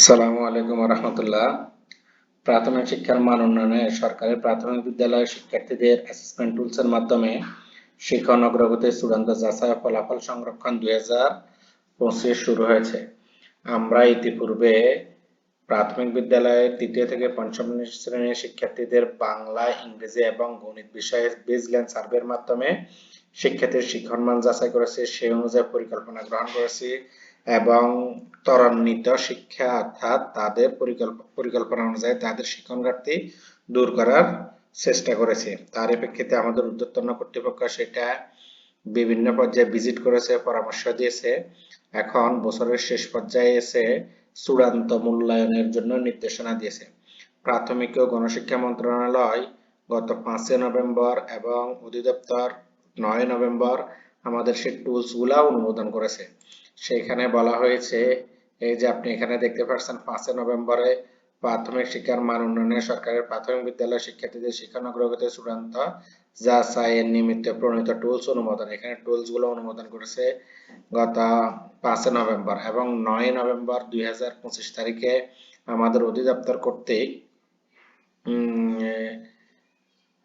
আসসালামু আলাইকুম রহমতুল্লাহ। প্রাথমিক শিক্ষার মান উন্নয়নে সরকারি প্রাথমিক বিদ্যালয়ের শিক্ষার্থীদের অ্যাসেসমেন্ট টুলসের মাধ্যমে শিক্ষণ অগ্রগতির যাচাই ফলাফল সংরক্ষণ দুই হাজার পঁচিশ শুরু হয়েছে। আমরা ইতিপূর্বে প্রাথমিক বিদ্যালয়ের তৃতীয় থেকে পঞ্চম শ্রেণির শিক্ষার্থীদের বাংলা, ইংরেজি এবং গণিত বিষয়ে বেসলাইন সার্ভের মাধ্যমে শিক্ষার্থীর শিক্ষণ মান যাচাই করেছি, সেই অনুযায়ী পরিকল্পনা গ্রহণ করেছি। এবং ত্বরান্বিত শিক্ষা অর্থাৎ তাদের পরিকল্পনা অনুযায়ী তাদের শিক্ষণ ঘাটতি দূর করার চেষ্টা করেছে। তার প্রেক্ষিতে আমাদের উদ্যোক্তন কর্তৃপক্ষ সেটা বিভিন্ন পর্যায়ে ভিজিট করেছে, পরামর্শ দিয়েছে। এখন বছরের শেষ পর্যায়ে এসে চূড়ান্ত মূল্যায়নের জন্য নির্দেশনা দিয়েছে। প্রাথমিক ও গণশিক্ষা মন্ত্রণালয় গত পাঁচই নভেম্বর এবং অধিদপ্তর নয় নভেম্বর আমাদের সেই টুলসগুলা অনুমোদন করেছে। সেখানে বলা হয়েছে, এই যে আপনি এখানে দেখতে পাচ্ছেন পাঁচই নভেম্বরে প্রাথমিক শিক্ষার মান উন্নয়নে সরকারের প্রাথমিক বিদ্যালয় শিক্ষার্থীদের শিক্ষা অগ্রগতি চূড়ান্ত যা এর নিমিত্ত প্রণীত টুলস অনুমোদন। এখানে টুলসগুলো অনুমোদন করেছে গত পাঁচই নভেম্বর এবং নয় নভেম্বর দুই হাজার পঁচিশ তারিখে আমাদের অধিদপ্তর কর্তৃক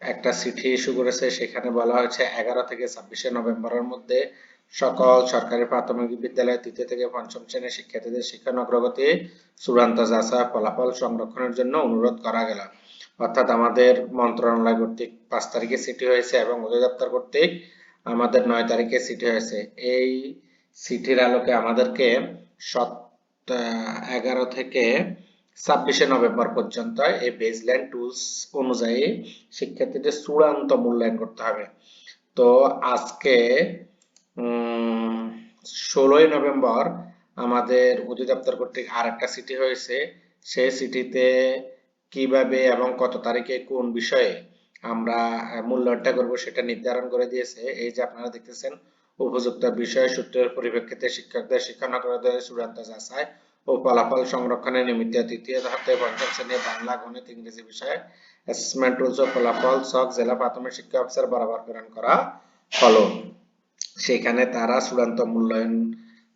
একটা চিঠি ইস্যু করেছে। সেখানে বলা হয়েছে, এগারো থেকে ছাব্বিশে নভেম্বরের মধ্যে সকল সরকারি প্রাথমিক বিদ্যালয় তৃতীয় থেকে পঞ্চম শ্রেণির শিক্ষার্থীদের শিক্ষণ অগ্রগতি চূড়ান্ত যাচা ফলাফল সংরক্ষণের জন্য অনুরোধ করা গেল। অর্থাৎ আমাদের মন্ত্রণালয় কর্তৃক পাঁচ তারিখে চিঠি হয়েছে এবং অধিদপ্তর কর্তৃক আমাদের নয় তারিখে চিঠি হয়েছে। এই চিঠির আলোকে আমাদেরকে সত এগারো থেকে ছাব্বিশে নভেম্বর পর্যন্ত এই বেসলাইন টুলস অনুযায়ী শিক্ষার্থীদের চূড়ান্ত মূল্যায়ন করতে হবে। তো আজকে ষোলোই নভেম্বর আমাদের অধিদপ্তর কর্তৃক আর একটা সিটি হয়েছে। সেই সিটিতে কীভাবে এবং কত তারিখে কোন বিষয়ে আমরা মূল্যায়নটা করব সেটা নির্ধারণ করে দিয়েছে। এই যে আপনারা দেখতেছেন, উপযুক্ত বিষয় সূত্রের পরিপ্রেক্ষিতে শিক্ষকদের শিক্ষানগরদের চূড়ান্ত যাচাই ও ফলাফল সংরক্ষণের নিমিত্তে তৃতীয় ধাপে পঞ্চম শ্রেণি বাংলা, গণিত, ইংরেজি বিষয়ে অ্যাসেসমেন্ট টুলস ও ফলাফল সক জেলা প্রাথমিক শিক্ষা অফিসার বরাবর প্রেরণ করা হলো। সেখানে তারা চূড়ান্ত মূল্যায়ন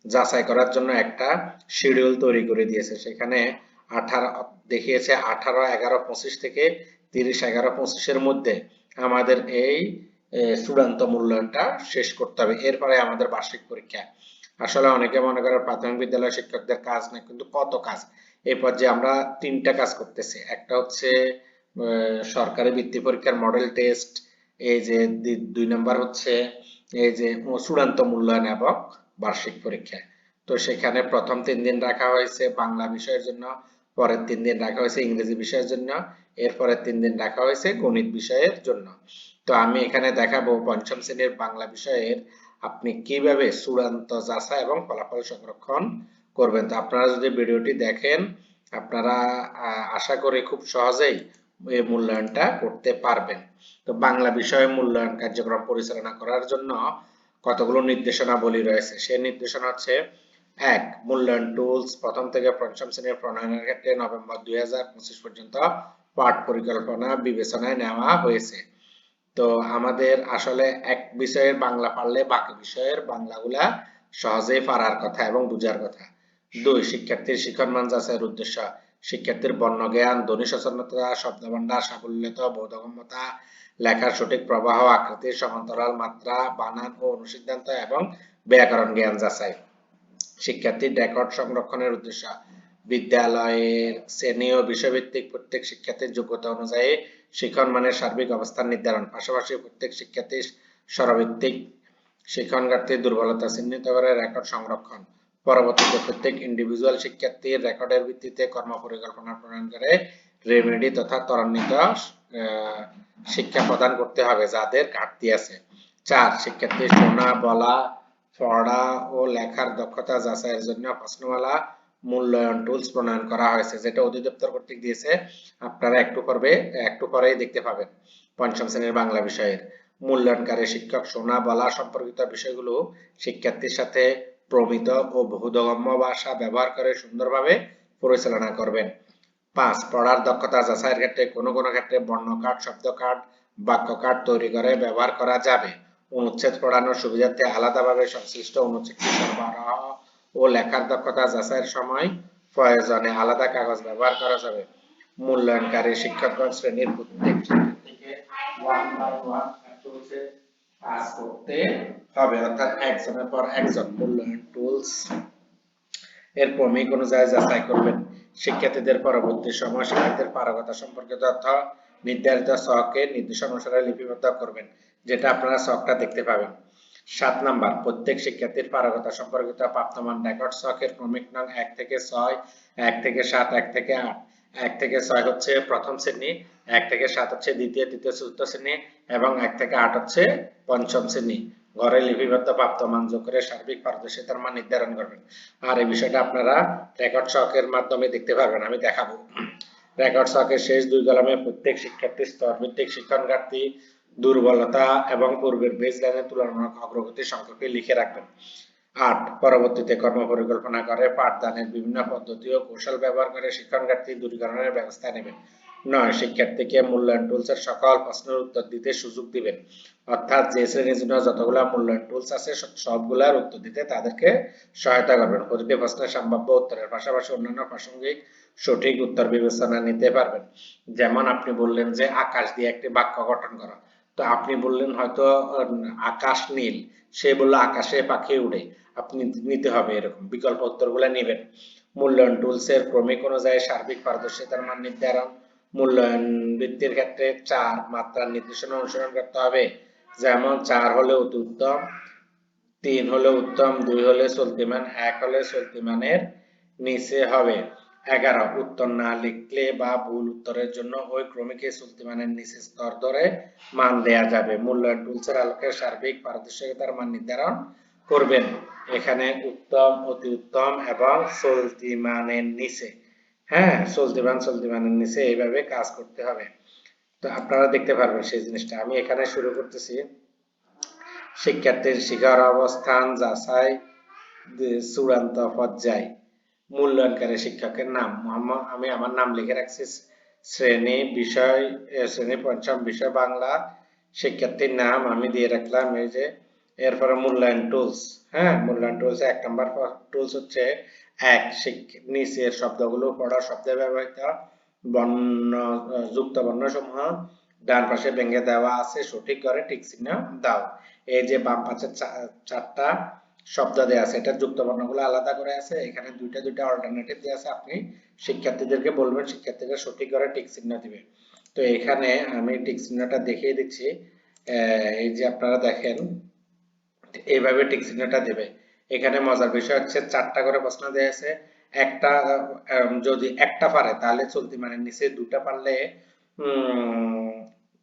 যাচাই করার জন্য একটা শিডিউল তৈরি করে দিয়েছে। সেখানে আঠারো, দেখিয়েছে আঠারো, এগারো, পঁচিশ থেকে তিরিশ, এগারো, পঁচিশের মধ্যে আমাদের এই চূড়ান্ত মূল্যায়নটা শেষ করতে হবে। এরপরে আমাদের বার্ষিক পরীক্ষা। আসলে অনেকে মনে করে প্রাথমিক বিদ্যালয় শিক্ষকদের কাজ না কিন্তু কত কাজ? এই পর্যায়ে আমরা তিনটা কাজ করতেছি। একটা হচ্ছে সরকারি বৃত্তি পরীক্ষার মডেল টেস্ট এই যে দুই নাম্বার হচ্ছে এই যে চূড়ান্ত মূল্যায়ন এবং বার্ষিক পরীক্ষা। তো সেখানে প্রথম তিন দিন রাখা হয়েছে বাংলা বিষয়ের জন্য, পরের তিন দিন রাখা হয়েছে ইংরেজি বিষয়ের জন্য, এরপরের তিন দিন রাখা হয়েছে গণিত বিষয়ের জন্য। তো আমি এখানে দেখাবো পঞ্চম শ্রেণির বাংলা বিষয়ের আপনি কীভাবে চূড়ান্ত যাচাই এবং ফলাফল সংরক্ষণ করবেন। তো আপনারা যদি ভিডিওটি দেখেন, আপনারা আশা করি খুব সহজেই মূল্যায়নটা করতে পারবেন। তো বাংলা বিষয়ে মূল্যায়ন কার্যক্রম পরিচালনা করার জন্য কতগুলো নির্দেশনা বলি রয়েছে? সেই নির্দেশনা হচ্ছে, এক, মূল্যায়ন টুলস প্রথম থেকে পঞ্চম শ্রেণির প্রণয়নের ক্ষেত্রে নভেম্বর দুই পর্যন্ত পাঠ পরিকল্পনা বিবেচনায় নেওয়া হয়েছে। তো আমাদের আসলে এক বিষয়ের বাংলা পারলে বাকি বিষয়ের বাংলাগুলা সহজেই পারার কথা এবং বুঝার কথা। দুই, শিক্ষার্থীর শিক্ষণ মান যাচাইয়ের উদ্দেশ্য। শিক্ষার্থীর বর্ণ জ্ঞান, ধ্বনি সচেতনতা, শব্দভাণ্ডার সাফল্যতা বোধগম্যতা, লেখার সঠিক প্রবাহ, আকৃতির সমান্তরাল মাত্রা, বানান ও অনুসিদ্ধান্ত এবং ব্যাকরণ জ্ঞান যাচাই। শিক্ষার্থীর রেকর্ড সংরক্ষণের উদ্দেশ্য, বিদ্যালয়ের শ্রেণি ও বিষয়ভিত্তিক প্রত্যেক শিক্ষার্থীর যোগ্যতা অনুযায়ী শিক্ষণ মানের সার্বিক অবস্থান নির্ধারণ। পাশাপাশি প্রত্যেক শিক্ষার্থীর সরভিত্তিক শিক্ষণ ঘাটতির দুর্বলতা চিহ্নিত করে রেকর্ড সংরক্ষণ। পরবর্তীতে প্রত্যেক ইন্ডিভিজুয়াল শিক্ষার্থীর রেকর্ডের ভিত্তিতে কর্ম পরিকল্পনা প্রণয়ন করে রেমেডি তথা ত্বরান্বিত শিক্ষা প্রদান করতে হবে যাদের ঘাটতি আছে। চার, শিক্ষার্থী শোনা, বলা, পড়া ও লেখার দক্ষতা যাচাইয়ের জন্য প্রশ্নমালা, মূল্যায়ন টুলস প্রণয়ন করা হয়েছে, যেটা অধিদপ্তর কর্তৃক দিয়েছে। আপনারা একটু পর্বে একটু পরেই দেখতে পাবেন পঞ্চম শ্রেণির বাংলা বিষয়ের। মূল্যায়নকারী শিক্ষক শোনা, বলা সম্পর্কিত বিষয়গুলো শিক্ষার্থীর সাথে প্রমিত ও বহুদগম্য ভাষা ব্যবহার করে সুন্দরভাবে পরিচালনা করবেন। পাঁচ, পড়ার দক্ষতা যাচাইয়ের ক্ষেত্রে কোনো কোনো ক্ষেত্রে বর্ণ কার্ড শব্দ কার্ড বাক্য কার্ড তৈরি করে ব্যবহার করা যাবে। অনুচ্ছেদ পড়ানোর সুবিধার্থে আলাদাভাবে সংশ্লিষ্ট অনুচ্ছেদটি সরবরাহ ও লেখার দক্ষতা যাচাইয়ের সময় প্রয়োজনে আলাদা কাগজ ব্যবহার করা যাবে। মূল্যায়নকারী শিক্ষকগণ শ্রেণির প্রত্যেক শিক্ষার্থীকে ওয়ান বাই ওয়ান করতে হবে অর্থাৎ একজনের পর একজন। মূল্যায়ন টুলস এর ক্রমিক অনুযায়ী যাচাই করবেন। শিক্ষার্থীদের পরবর্তী সময় শিক্ষার্থীদের পারগতা সম্পর্কে তথ্য নির্ধারিত ছকে নির্দেশ অনুসারে লিপিবদ্ধ করবেন, যেটা আপনারা ছকটা দেখতে পাবেন। সাত নাম্বার, প্রত্যেক শিক্ষার্থীর পারগতা সম্পর্কিত প্রাপ্তমান রেকর্ড ছকের ক্রমিক নং এক থেকে ছয়, এক থেকে সাত, এক থেকে আট। এক থেকে ছয় হচ্ছে প্রথম শ্রেণি, এক থেকে সাত হচ্ছে দ্বিতীয়, তৃতীয়, চতুর্থ শ্রেণি এবং এক থেকে আট হচ্ছে পঞ্চম শ্রেণি। ঘরে লিপিবদ্ধ প্রাপ্ত মান যোগ করে সার্বিক পারদর্শিতার মান নির্ধারণ করবেন। আর এই বিষয়টা আপনারা রেকর্ড ছকের মাধ্যমে দেখতে পারবেন, আমি দেখাবো। রেকর্ড ছকের শেষ দুই কলামে প্রত্যেক শিক্ষার্থী স্তর ভিত্তিক শিক্ষণ ঘাটতি, দুর্বলতা এবং পূর্বের বেসলাইনের তুলনামূলক অগ্রগতি সম্পর্কে লিখে রাখবেন। আট, পরবর্তীতে কর্মপরিকল্পনা করে পাঠদানের বিভিন্ন পদ্ধতি ও কৌশল ব্যবহার করে শিক্ষণ ঘাটতি দূরীকরণের ব্যবস্থা নেবেন। নয়, শিক্ষার্থীকে মূল্যায়ন টুলসের সকল প্রশ্নের উত্তর দিতে সুযোগ দিবেন। অর্থাৎ যে শ্রেণির জন্য যতগুলা মূল্যায়ন টুলস আছে সবগুলার উত্তর দিতে তাদেরকে সহায়তা করবেন। প্রতিটি প্রশ্নের সম্ভাব্য উত্তরের পাশাপাশি অন্যান্য প্রাসঙ্গিক সঠিক উত্তর বিবেচনা নিতে পারবেন। যেমন আপনি বললেন যে আকাশ দিয়ে একটি বাক্য গঠন করো। তো আপনি বললেন হয়তো আকাশ নীল। সে বলল, আকাশে পাখি উড়ে। আপনি নিতে হবে এরকম। বিকল্প উত্তরগুলো নেবেন। মূল্যায়ন টুলস এর ক্রমিক অনুযায়ী সার্বিক পারদর্শিতার মান নির্ধারণ। মূল্যায়ন বৃত্তির ক্ষেত্রে চার মাত্রার নির্দেশনা অনুসরণ করতে হবে। যেমন চার হলে অতি উত্তম তিন হলে উত্তম, দুই হলে চলতিমান এক হলে চলতিমানের নিচে হবে। এগারো, উত্তর না লিখলে বা ভুল উত্তরের জন্য ওই ক্রমিকে চলতিমানের নিচে স্তর ধরে মান দেয়া যাবে। মূল্যায়ন টুলসের আলোকে সার্বিক পারদর্শিতার মান নির্ধারণ করবেন। এখানে উত্তম, অতি উত্তম এবং চলতি মানের নিচে। হ্যাঁ চলতি মান চলতি নিচে এইভাবে কাজ করতে হবে। তো আপনারা দেখতে পারবেন সেই জিনিসটা। আমি এখানে শুরু করতেছি। শিক্ষার্থীর শিক্ষার অবস্থান যাচাই চূড়ান্ত পর্যায়, মূল্যায়নকারী শিক্ষকের নাম। আমি আমার নাম লিখে রাখছি, শ্রেণি বিষয় শ্রেণি পঞ্চম বিষয় বাংলা, শিক্ষার্থীর নাম আমি দিয়ে রাখলাম, এই যে, এরপরে মূল্যায়ন টুলস হ্যাঁ? মূল্যায়ন টুলস এক নম্বর টুলস হচ্ছে, এক নিচের শব্দগুলো পড়া শব্দে ব্যবহৃত বর্ণ যুক্ত বর্ণ সমূহ ডান পাশে ভেঙে দেওয়া আছে, সঠিক করে টিক চিহ্ন দাও। এই যে বাম পাশে চারটা শব্দ দেওয়া আছে এটা যুক্ত বর্ণগুলো আলাদা করে আছে। এখানে দুইটা দুইটা অল্টারনেটিভ দেওয়া আছে। আপনি শিক্ষার্থীদেরকে বলবেন, শিক্ষার্থীরা সঠিক করে টিক চিহ্ন দিবে। তো এখানে আমি টিক চিহ্নটা দেখিয়ে দিচ্ছি। এই যে আপনারা দেখেন, এইভাবে টিক চিহ্নটা দেবে। এখানে মজার বিষয় হচ্ছে, চারটা করে প্রশ্ন দেওয়া আছে। একটা যদি একটা পারে, তাহলে চলতি মানের নিচে দুটা পারলে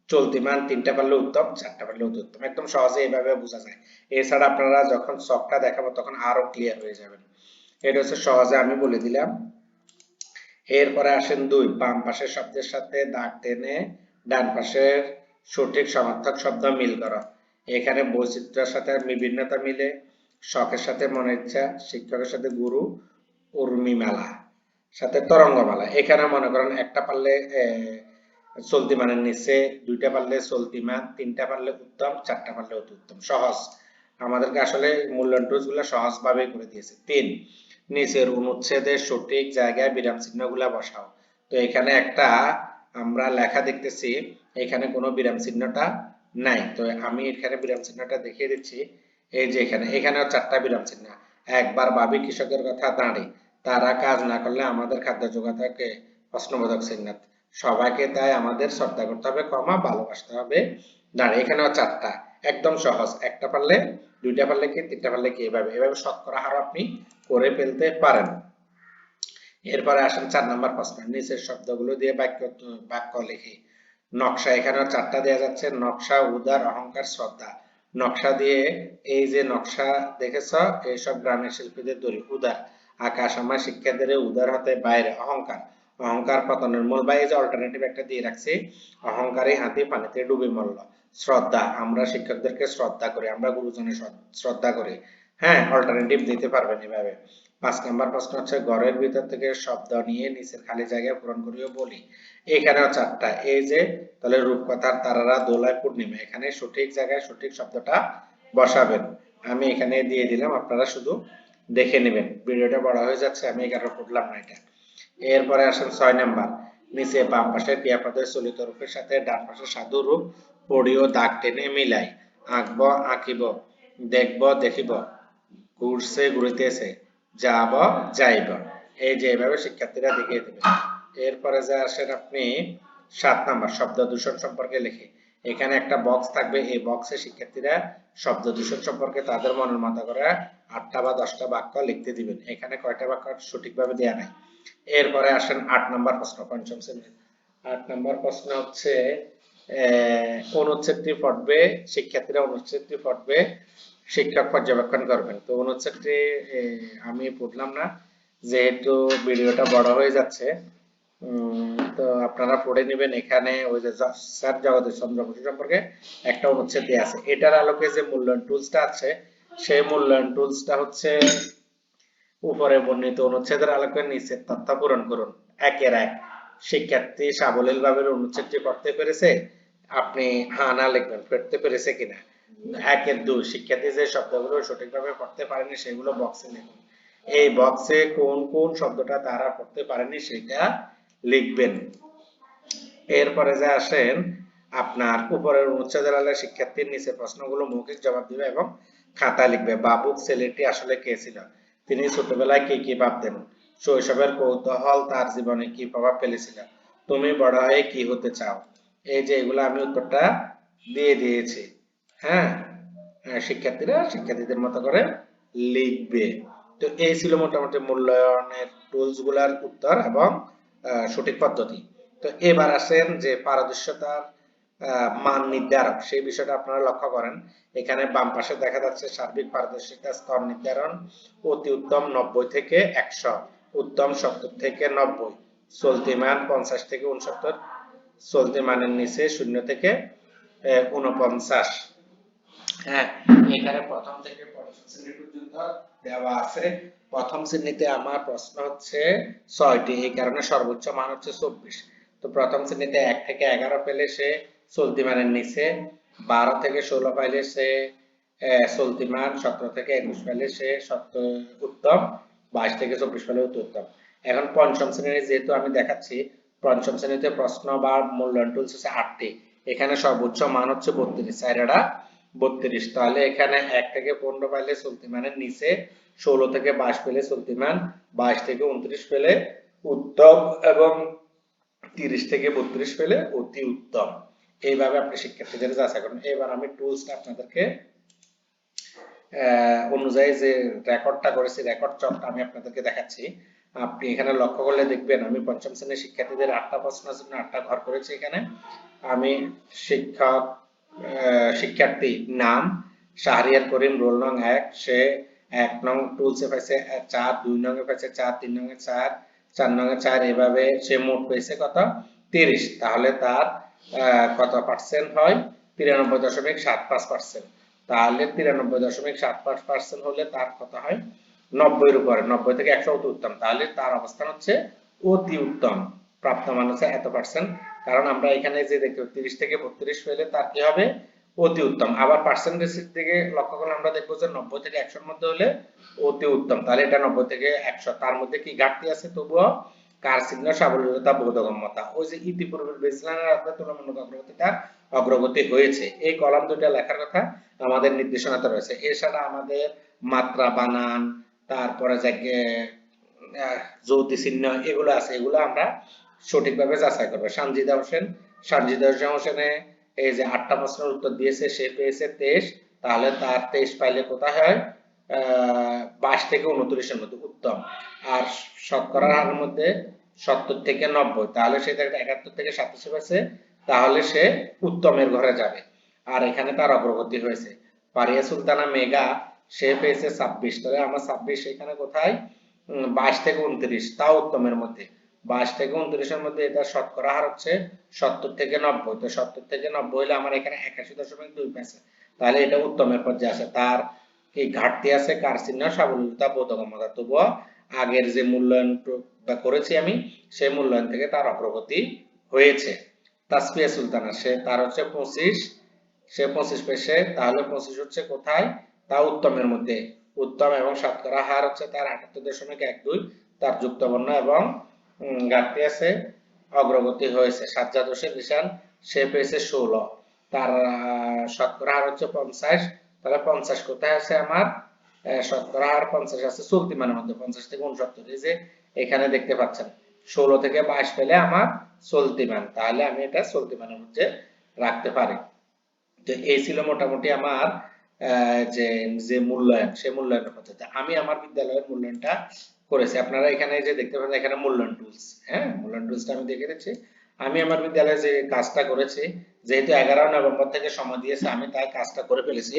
চলতি মান তিনটা পারলে উত্তম, চারটা পারলে উত্তম একদম সহজে এইভাবে বোঝা যায়। এছাড়া আপনারা যখন ছকটা দেখাবো, তখন আরও ক্লিয়ার হয়ে যাবেন। এটা হচ্ছে সহজে আমি বলে দিলাম। এরপরে আসেন দুই, বাম পাশের শব্দের সাথে দাগ টেনে ডান পাশের সঠিক সমার্থক শব্দ মিল করা। এখানে বৈচিত্র্যের সাথে বিভিন্নতা মিলে, শখের সাথে মনের ইচ্ছা, শিক্ষকের সাথে গুরু উর্মিমালা সাথে তরঙ্গমালা এখানে মনে করেন একটা পারলে চলতি মানের নিচে, দুইটা পারলে চলতি মান, তিনটা পারলে উত্তম, চারটা পারলে অতি উত্তম। সহজ। আমাদেরকে আসলে মূল্যায়ন টুলসগুলো সহজ ভাবে করে দিয়েছে। তিন, নিচের অনুচ্ছেদের সঠিক জায়গায় বিরাম চিহ্নগুলা বসাও। তো এখানে একটা আমরা লেখা দেখতেছি, এখানে কোনো বিরাম চিহ্নটা নাই। তো আমি এখানে বিরাম চিহ্নটা দেখিয়ে দিচ্ছি, এই যে এখানে, এখানেও চারটা বিরাম চিহ্ন। একবার ভাবি কৃষকের কথা দাঁড়ি, তারা কাজ না করলে আমাদের খাদ্য যোগাতাকে প্রশ্নবোধক চিহ্ন সবাইকে তাই আমাদের শ্রদ্ধা করতে হবে কমা ভালোবাসতে হবে। দাঁড়িয়ে এখানেও চারটা একদম সহজ। একটা পারলে, দুইটা পারলে কি, তিনটা পারলে কি, এভাবে। এভাবে শতকরা হার আপনি করে ফেলতে পারেন। এরপরে আসেন চার নাম্বার প্রশ্ন। নিচের শব্দগুলো দিয়ে বাক্য বাক্য লিখি। নকশা এখানেও চারটা দেওয়া যাচ্ছে। নকশা, উদার, অহংকার, শ্রদ্ধা। নকশা দিয়ে, এই যে নকশা দেখেছ, এইসব গ্রামের শিল্পীদের দড়ি, উদার। আকাশ আমার শিক্ষাদের উদার হতে বাইরে, অহংকার। অহংকার পতনের মূল বা এই যে অল্টারনেটিভ একটা দিয়ে রাখছি অহংকারে হাতি পানিতে ডুবে মরল। শ্রদ্ধা, আমরা শিক্ষকদেরকে শ্রদ্ধা করি, আমরা গুরুজনের শ্রদ্ধা করি। হ্যাঁ অল্টারনেটিভ দিতে পারবেন এভাবে। পাঁচ নাম্বার প্রশ্ন হচ্ছে, ঘরের ভিতর থেকে শব্দ নিয়ে নিচের খালি জায়গায় পূরণ করিও বলি। এখানেও চারটা। এই যে, তাহলে রূপকথার তারারা দোলায় পূর্ণিমা। এখানে সঠিক জায়গায় সঠিক শব্দটা বসাবেন। আমি এখানে দিয়ে দিলাম, আপনারা শুধু দেখে নেবেন। ভিডিওটা বড় হয়ে যাচ্ছে, আমি কারণে করলাম না এটা। এরপরে আসেন ছয় নাম্বার। নিচে বাম পাশের ক্রিয়াপদের চলিত রূপের সাথে ডান পাশের সাধু রূপ পড়িও দাগ টেনে মিলাই। আঁকব, আঁকিব, দেখব, দেখিব। ঘুরছে, ঘুরিতেছে। যাব, যাইব। এই যে এভাবে শিক্ষার্থীরা দেখিয়ে দেবে। এরপরে যে আসেন আপনি সাত নাম্বার, শব্দ দূষণ সম্পর্কে লিখে। এখানে একটা বক্স থাকবে, এই বক্সে শিক্ষার্থীরা শব্দ দূষণ সম্পর্কে তাদের মনের মতো করে আটটা বা দশটা বাক্য লিখতে দিবেন। এখানে কয়টা বাক্য সঠিকভাবে দেওয়া নাই। এরপরে আসেন আট নম্বর প্রশ্ন, পঞ্চম শ্রেণির। আট নম্বর প্রশ্ন হচ্ছে অনুচ্ছেদটি পড়বে, শিক্ষার্থীরা অনুচ্ছেদটি পড়বে। শিক্ষক পর্যবেক্ষণ করবেন। তো অনুচ্ছেদটি আমি পড়লাম না, যেহেতু ভিডিওটা বড় হয়ে যাচ্ছে তো আপনারা পড়ে নেবেন এখানে ওই যে স্যার জগদীশ চন্দ্র বসু সম্পর্কে একটা অনুচ্ছেদ দেয়া আছে। এটার আলোকে যে মূল্যায়ন টুলসটা আছে, সেই মূল্যায়ন টুলসটা হচ্ছে উপরে বর্ণিত অনুচ্ছেদের আলোকে নিচে তথ্য পূরণ করুন। একের এক। শিক্ষার্থী সাবলীল ভাবে অনুচ্ছেদটি পড়তে পেরেছে, আপনি হ্যাঁ না লিখবেন, পড়তে পেরেছে কিনা। একের দুই শিক্ষার্থী যে শব্দগুলো সঠিকভাবে পড়তে পারেনি, সেগুলো বক্সে লিখুন। এই বক্সে কোন কোন শব্দটা তারা পড়তে পারেনি, সেটা লিখবেন। এরপরে যে আসেন, আপনার উপরের অনুচ্ছেদের আলোকে শিক্ষার্থীর নিচে প্রশ্নগুলো মৌখিক জবাব দিবে এবং খাতায় লিখবে। বাবুক ছেলেটি আসলে কে ছিল? তিনি ছোটবেলায় কি কি ভাবতেন? শৈশবের কৌতূহল তার জীবনে কি প্রভাব ফেলেছিল? তুমি বড় হয়ে কি হতে চাও? এই যে এগুলো আমি উত্তরটা দিয়ে দিয়েছি। হ্যাঁ হ্যাঁ, শিক্ষার্থীরা শিক্ষার্থীদের মতো করে লিখবে। তো এই ছিল মোটামুটি মূল্যায়নের টুলসগুলার উত্তর এবং সঠিক পদ্ধতি। তো এবার আসেন যে পারদর্শতার মান নির্ধারক সেই বিষয়টা আপনারা লক্ষ্য করেন। এখানে বাম পাশে দেখা যাচ্ছে সার্বিক পারদর্শিতা স্তর নির্ধারণ অতি উত্তম নব্বই থেকে একশো উত্তম সত্তর থেকে নব্বই চলতি মান পঞ্চাশ থেকে উনসত্তর চলতি মানের নিচে শূন্য থেকে উনপঞ্চাশ হ্যাঁ এখানে প্রথম থেকে পঞ্চম শ্রেণি পর্যন্ত দেওয়া আছে। প্রথম শ্রেণীতে আমার প্রশ্ন হচ্ছে ছয়টি, এই কারণে সর্বোচ্চ মান হচ্ছে চব্বিশ। তো প্রথম শ্রেণীতে এক থেকে এগারো পেলে সে চলতি মানের নিচে, বারো থেকে ষোলো পাইলে সে চলতি মান, সতেরো থেকে একুশ পেলে সে সত্য, উত্তম, বাইশ থেকে চব্বিশ অতি উত্তম। এখন পঞ্চম শ্রেণি যেহেতু আমি দেখাচ্ছি, পঞ্চম শ্রেণীতে প্রশ্ন বা মূল্যায়ন টুলস হচ্ছে আটটি। এখানে সর্বোচ্চ মান হচ্ছে বত্রিশ। চাইরাটা বত্রিশ। তাহলে এখানে এক থেকে পনেরো পাইলে চলতি মানের নিচে, ষোলো থেকে বাইশ পেলে চলতি মান বাইশ থেকে উনত্রিশ পেলে উত্তম এবং তিরিশ থেকে বত্রিশ পেলে অতি উত্তম। এইভাবে আপনি শিক্ষার্থীদের যাচাই করুন। এবার আমি টুলসটা আপনাদেরকে অনুযায়ী যে রেকর্ডটা করেছি, রেকর্ড চকটা আমি আপনাদেরকে দেখাচ্ছি। আপনি এখানে লক্ষ্য করলে দেখবেন, আমি পঞ্চম শ্রেণির শিক্ষার্থীদের আটটা প্রশ্নের জন্য আটটা ঘর করেছি এখানে। আমি শিক্ষক শিক্ষার্থী নাম শাহরিয়ার করিম, রোল নং এক, সে এক নং টুলসে পাইছে চার, দুই নং এ পাইছে, চার, তিন নং এ চার চার নং এ চার, এভাবে সে মোট পেয়েছে কত? তিরিশ। তাহলে তার কত পার্সেন্ট হয়? তিরানব্বই দশমিক সাত পাঁচ পার্সেন্ট তাহলে তিরানব্বই দশমিক সাত পাঁচ পার্সেন্ট হলে তার কত হয়? নব্বই এর উপরে, নব্বই থেকে একশো অতি উত্তম। তাহলে তার অবস্থান হচ্ছে অতি উত্তম। প্রাপ্ত মান হচ্ছে এত পার্সেন্ট কারণ আমরা এখানে যে দেখতে তিরিশ থেকে বত্রিশ পেলে তার কি হবে? অতি উত্তম। আবার পার্সেন্টেজের দিকে লক্ষ্য করলে আমরা দেখব যে নব্বই থেকে একশোর মধ্যে হলে অতি উত্তম। তাহলে এটা নব্বই থেকে একশো। তার মধ্যে কি ঘাটতি আছে? তবুও কার চিহ্ন সাবলীলতা বোধগম্যতা? ওই যে ইতিপূর্বের বেসলাইনের আপনার তুলনামূলক অগ্রগতিটা অগ্রগতি হয়েছে। এই কলাম দুইটা লেখার কথা আমাদের নির্দেশনাতে রয়েছে। এছাড়া আমাদের মাত্রা বানান তারপরে যে আহ, যৌতি চিহ্ন এগুলো আছে। এগুলো আমরা সঠিকভাবে যাচাই করব। সানজিদা হোসেন সানজিদা হোসেন হোসেনে এই যে আটটা প্রশ্নের উত্তর দিয়েছে, সে পেয়েছে তেইশ। তাহলে তার তেইশ পাইলে কোথায় হয়? বাইশ থেকে উনত্রিশের মধ্যে উত্তম। আর শতকরার হারের মধ্যে সত্তর থেকে নব্বই। তাহলে সে একাত্তর থেকে সাতাশি তাহলে সে উত্তমের ঘরে যাবে। আর এখানে তার অগ্রগতি হয়েছে। পারিয়া সুলতানা মেগা, সে পেয়েছে ছাব্বিশ। তাহলে আমার ছাব্বিশ এখানে কোথায়? বাইশ থেকে উনত্রিশ। তাও উত্তমের মধ্যে। বাইশ থেকে উনত্রিশের মধ্যে এটা শতকরা হার হচ্ছে সত্তর থেকে নব্বই। তো সত্তর থেকে নব্বই হলে আমার এখানে একাশি দশমিক দুই পেয়েছে তাহলে এটা উত্তমের পর্যায়ে আসে। তার কি ঘাটতি আছে? কার চিহ্ন? সাবলীলতা, বোধগম্যতা। তবুও আগের যে মূল্যায়ন করেছি আমি, সেই মূল্যায়ন থেকে তার অগ্রগতি হয়েছে। তাসফিয়া সুলতানা, সে তার হচ্ছে পঁচিশ, সে পঁচিশ পেশে তাহলে পঁচিশ হচ্ছে কোথায়? তা উত্তমের মধ্যে। উত্তম এবং শতকরা হার হচ্ছে তার আটাত্তর দশমিক এক দুই, তার যুক্তবর্ণ এবং ঘাটতি আছে, অগ্রগতি হয়েছে। সাজ্জাদ হোসেন ঈশান সে পেয়েছে ষোলো। তার শতকরা হার হচ্ছে পঞ্চাশ। তাহলে পঞ্চাশ কোথায় আছে আমার? শতকরা হার পঞ্চাশ আছে চলতি মানের মধ্যে, পঞ্চাশ থেকে উনসত্তর। এই যে এখানে দেখতে পাচ্ছেন, ষোলো থেকে বাইশ পেলে আমার চলতি মান। তাহলে আমি এটা চলতি মানের মধ্যে রাখতে পারি। তো এই ছিল মোটামুটি আমার যে যে মূল্যায়ন, সে মূল্যায়নের পদ্ধতি। আমি আমার বিদ্যালয়ের মূল্যায়নটা করেছি। আপনারা এখানে যে দেখতে পাচ্ছেন, এখানে মূল্যায়ন টুলস হ্যাঁ? মূল্যায়ন টুলসটা আমি দেখে দিচ্ছি। আমি আমার বিদ্যালয়ে যে কাজটা করেছি, যেহেতু এগারো নভেম্বর থেকে সময় দিয়েছে, আমি তাই কাজটা করে ফেলেছি।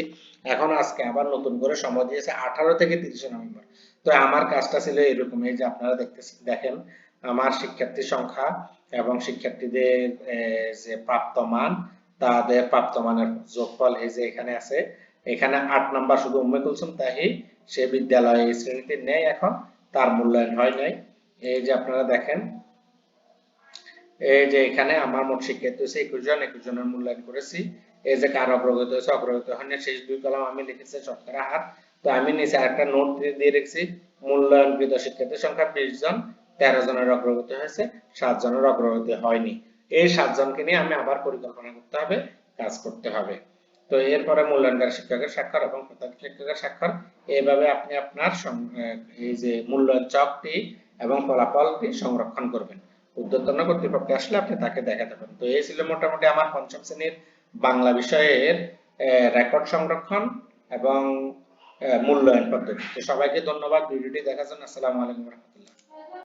এখন আজকে আবার নতুন করে সময় দিয়েছে আঠারো থেকে তিরিশে নভেম্বর। তো আমার কাজটা ছিল এরকম, এই যে আপনারা দেখতেছেন দেখেন, আমার শিক্ষার্থী সংখ্যা এবং শিক্ষার্থীদের যে প্রাপ্ত মান, তাদের প্রাপ্ত মানের যোগফল এই যে এখানে আছে। এখানে আট নাম্বার শুধু উম্মে কুলসুম তাহি, সে বিদ্যালয়ে শ্রেণীতে নেই এখন। তার মূল্যায়ন হয় নাই। এই যে আপনারা দেখেন, এই যে এখানে আমার মোট শিক্ষার্থী হচ্ছে একুশ জন, একুশ জনের মূল্যায়ন করেছি। এই যে কার অগ্রগতি হয়েছে, অগ্রগতি হয়নি শেষ দুই কলাম আমি লিখেছি শতকরা হার তো আমি নিচে একটা নোট দিয়ে রেখেছি মূল্যায়ন মূল্যায়নকৃত শিক্ষার্থীর সংখ্যা বিশ জন, তেরো জনের অগ্রগতি হয়েছে, সাত জনের অগ্রগতি হয়নি। এই সাত জনকে নিয়ে আমি আবার পরিকল্পনা করতে হবে, কাজ করতে হবে। তো এরপরে মূল্যায়নকারী শিক্ষকের স্বাক্ষর এবং প্রধান শিক্ষকের স্বাক্ষর। এইভাবে আপনি আপনার এই যে মূল্যায়ন চকটি এবং ফলাফলটি সংরক্ষণ করবেন। উদ্যোতন কর্তৃপক্ষ আসলে আপনি তাকে দেখাতে পারেন তো এই ছিল মোটামুটি আমার পঞ্চম শ্রেণির বাংলা বিষয়ের রেকর্ড সংরক্ষণ এবং মূল্যায়ন পদ্ধতি। সবাইকে ধন্যবাদ। ভিডিওটি দেখার জন্য আসসালামু আলাইকুম রহমতুল্লাহ।